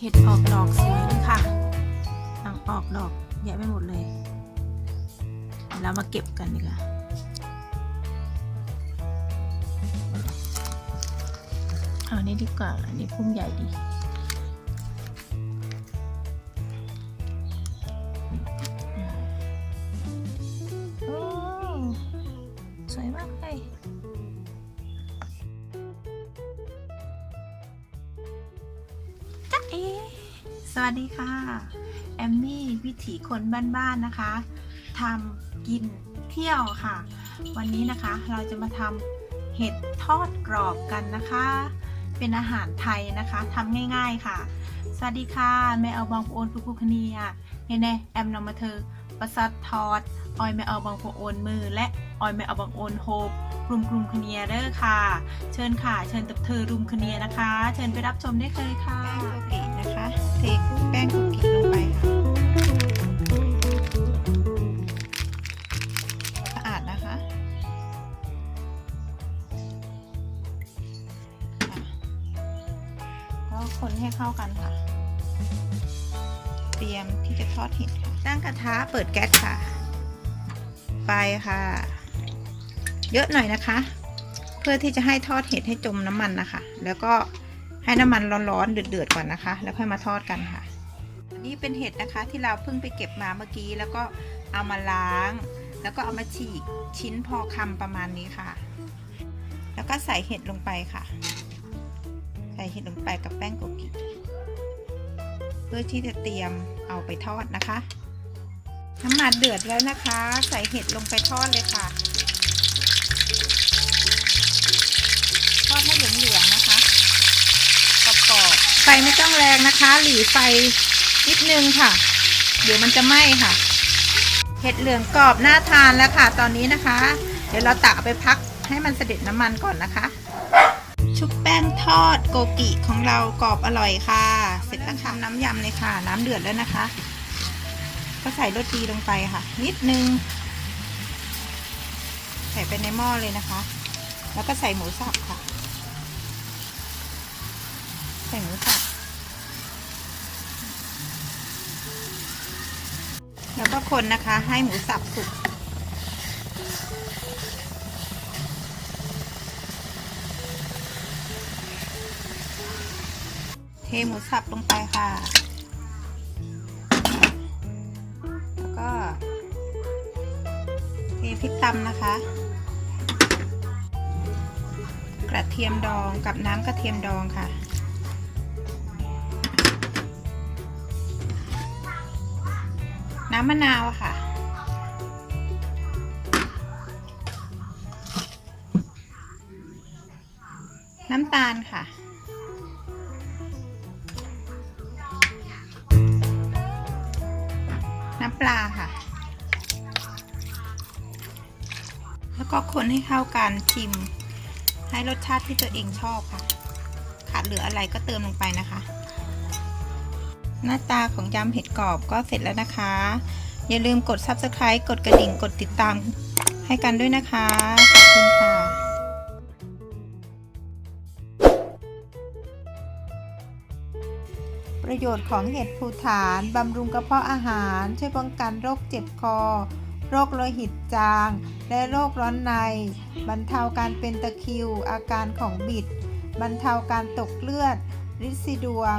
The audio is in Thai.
เห็ดออกดอกสวยเลยค่ะเอาออกดอกเยอะไปหมดเลยเดี๋ยวเรามาเก็บกันดีกว่าเอาอันนี้ดีกว่า อันนี้พุ่มใหญ่ดีโอ้สวยมาก สวัสดีค่ะ แอมมี่วิถีคนบ้านๆนะคะทำกินเที่ยวค่ะ วันนี้นะคะเราจะมาทำเห็ดทอดกรอบกันนะคะ เป็นอาหารไทยนะคะทำง่าย ๆค่ะ สวัสดีค่ะแม่เอาบองโอนปุกุคเนียเฮเน่แอมนำมาเธอประสัดทอดออยแม่เอาบองโอนมือ และออยแม่เอาบองโอนโฮบกลุ่มกลุ่มคเนียเด้อค่ะ เชิญค่ะ เชิญตับเธอรุมคเนียนะคะ เชิญไปรับชมได้เลยค่ะแป้งโกกินะคะ ก็คนให้เข้ากันค่ะ เตรียมที่จะทอดเห็ดค่ะตั้งกระทะเปิดแก๊สค่ะ ไฟค่ะ เยอะหน่อยนะคะ เพื่อที่จะให้ทอดเห็ดให้จมน้ำมันนะคะ แล้วก็ให้น้ำมันร้อนๆเดือดๆก่อนนะคะ แล้วค่อยมาทอดกันค่ะนี่เป็นเห็ดนะคะที่เราเพิ่งไปเก็บมาเมื่อกี้ แล้วก็เอามาล้าง แล้วก็เอามาฉีกชิ้นพอคำประมาณนี้ค่ะ แล้วก็ใส่เห็ดลงไปค่ะ ใส่เห็ดลงไปกับแป้งโกกิเพื่อที่จะเตรียมเอาไปทอดนะคะ น้ำมันเดือดแล้วนะคะ ใส่เห็ดลงไปทอดเลยค่ะ ทอดให้เหลืองๆนะคะกรอบๆไฟไม่ต้องแรงนะคะ หลีไฟนิดนึงค่ะ เดี๋ยวมันจะไหม้ค่ะ เห็ดเหลืองกรอบน่าทานแล้วค่ะ ตอนนี้นะคะ เดี๋ยวเราตักไปพักให้มันเสด็จน้ำมันก่อนนะคะ ชุบแป้งทอดโกกิของเรากรอบอร่อยค่ะ เสร็จแล้วค่ะน้ำยำเลยค่ะ น้ำเดือดแล้วนะคะ ก็ใส่รสดีลงไปค่ะ นิดนึง ใส่ไปในหม้อเลยนะคะ แล้วก็ใส่หมูสับค่ะ ใส่หมูสับแล้วก็คนนะคะให้หมูสับสุก เทหมูสับลงไปค่ะ แล้วก็ เทพริกตำนะคะ กระเทียมดองกับน้ำกระเทียมดองค่ะน้ำมะนาวอะค่ะ น้ำตาลค่ะ น้ำปลาค่ะ แล้วก็คนให้เข้ากันชิม ให้รสชาติที่ตัวเองชอบค่ะ ขาดเหลืออะไรก็เติมลงไปนะคะ หน้าตาของยำเห็ดกรอบก็เสร็จแล้วนะคะ อย่าลืมกด subscribe กดกระดิ่งกดติดตามให้กันด้วยนะคะขอบคุณค่ะ ประโยชน์ของเห็ดภูฐาน บำรุงกระเพาะอาหาร ช่วยป้องกันโรคเจ็บคอ โรคโลหิตจาง และโรคร้อนใน บรรเทาการเป็นตะคริว อาการของบิด บรรเทาการตกเลือด ริดสีดวง